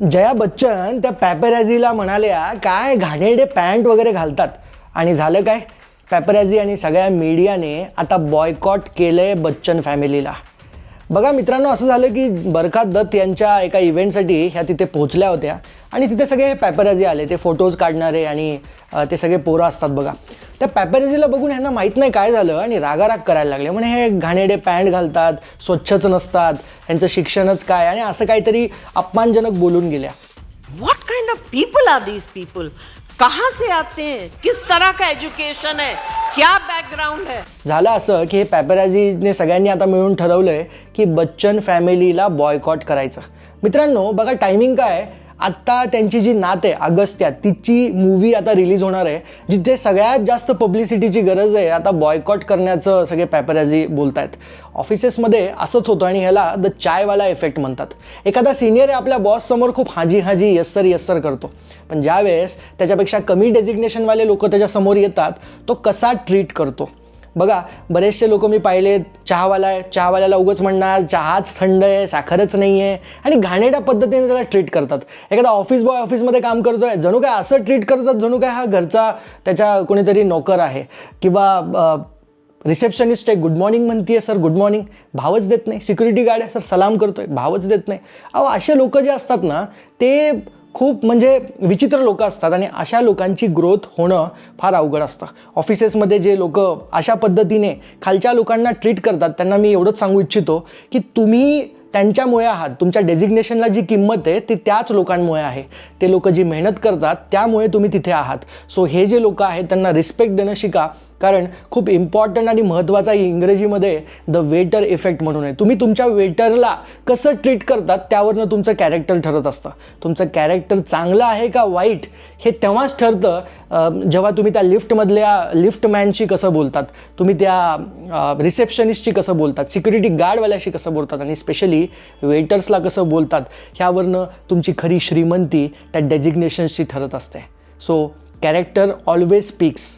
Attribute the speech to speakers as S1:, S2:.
S1: जया बच्चन त्या पॅपरॅझीला म्हणाल्या काय घाणेरडे पॅन्ट वगैरे घालतात? आणि झालं काय? पॅपरॅझी आणि सगळ्या मीडियाने आता बॉयकॉट केलं आहे बच्चन फॅमिलीला बघा मित्रांनो असं झालं की बरखा दत्त यांच्या एका इव्हेंटसाठी ह्या तिथे पोहोचल्या होत्या. आणि तिथे सगळे हे आले ते फोटोज काढणारे आणि ते सगळे पोरं असतात बघा. त्या पॅपराजीला बघून ह्यांना माहीत नाही काय झालं आणि रागाराग करायला लागले. म्हणजे हे घाणेडे पॅन्ट घालतात स्वच्छच नसतात ह्यांचं शिक्षणच काय? आणि असं काहीतरी अपमानजनक बोलून गेल्या.
S2: What kind of people are these people कहाँ से आते हैं? किस तरह का एजुकेशन है? क्या बॅकग्राऊंड है
S1: झालं असं की हे पॅपराझीने सगळ्यांनी आता मिळून ठरवलं आहे की बच्चन फॅमिलीला बॉयकॉट करायचं मित्रांनो बघा टायमिंग काय आहे? आत्ता त्यांची जी नात आहे अगस्त्या तिची मूवी आता रिलीज होणार आहे जिथे सगळ्यात जास्त पब्लिसिटीची गरज आहे आता बॉयकॉट करण्याचं सगळे पॅपराजी बोलत आहेत ऑफिसेसमध्ये असंच होतं आणि ह्याला द चायवाला इफेक्ट म्हणतात. एखादा सिनियर आहे आपल्या बॉससमोर खूप हाजी हाजी यस्सर यस्सर करतो. पण ज्यावेळेस त्याच्यापेक्षा कमी डेजिग्नेशनवाले लोक त्याच्यासमोर येतात तो कसा ट्रीट करतो? बघा बरेचसे लोक मी पाहिले चहावाला आहे चहावाल्याला उगच म्हणणार चहाच थंड आहे साखरच नाही आहे. आणि घाणेट्या पद्धतीने त्याला ट्रीट करतात. एखादा ऑफिस बॉय ऑफिसमध्ये काम करतोय जणू काय असं ट्रीट करतात जणू काय हा घरचा त्याच्या कोणीतरी नोकर आहे. किंवा रिसेप्शनिस्ट आहे गुड मॉर्निंग म्हणतीये सर गुड मॉर्निंग भावच देत नाही. सिक्युरिटी गार्ड आहे सर सलाम करतोय. भावच देत नाही. अहो असे लोक जे असतात ना ते खूप म्हणजे विचित्र लोक असतात आणि अशा लोकांची ग्रोथ होणं फार अवघड असतं. ऑफिसेसमध्ये जे लोक अशा पद्धतीने खालच्या लोकांना ट्रीट करतात त्यांना मी एवढंच सांगू इच्छितो की तुम्ही त्यांच्यामुळे आहात. तुमच्या डेजिग्नेशनला जी किंमत आहे ती त्याच लोकांमुळे आहे. ते लोक जी मेहनत करतात त्यामुळे तुम्ही तिथे आहात. सो हे जे लोक आहेत त्यांना रिस्पेक्ट देणं शिका. कारण खूप इम्पॉर्टंट आणि महत्त्वाचा इंग्रजीमध्ये द वेटर इफेक्ट म्हणून आहे. तुम्ही तुमच्या वेटरला कसं ट्रीट करतात त्यावरनं तुमचं कॅरेक्टर ठरत असतं. तुमचं कॅरेक्टर चांगलं आहे का वाईट हे तेव्हाच ठरतं जेव्हा तुम्ही त्या लिफ्टमधल्या लिफ्टमॅनशी कसं बोलतात. तुम्ही त्या रिसेप्शनिस्टशी कसं बोलतात. सिक्युरिटी गार्डवाल्याशी कसं बोलतात आणि स्पेशली वेटर्सला कसं बोलतात ह्यावरनं तुमची खरी श्रीमंती त्या डेजिग्नेशन्सची ठरत असते. So character always speaks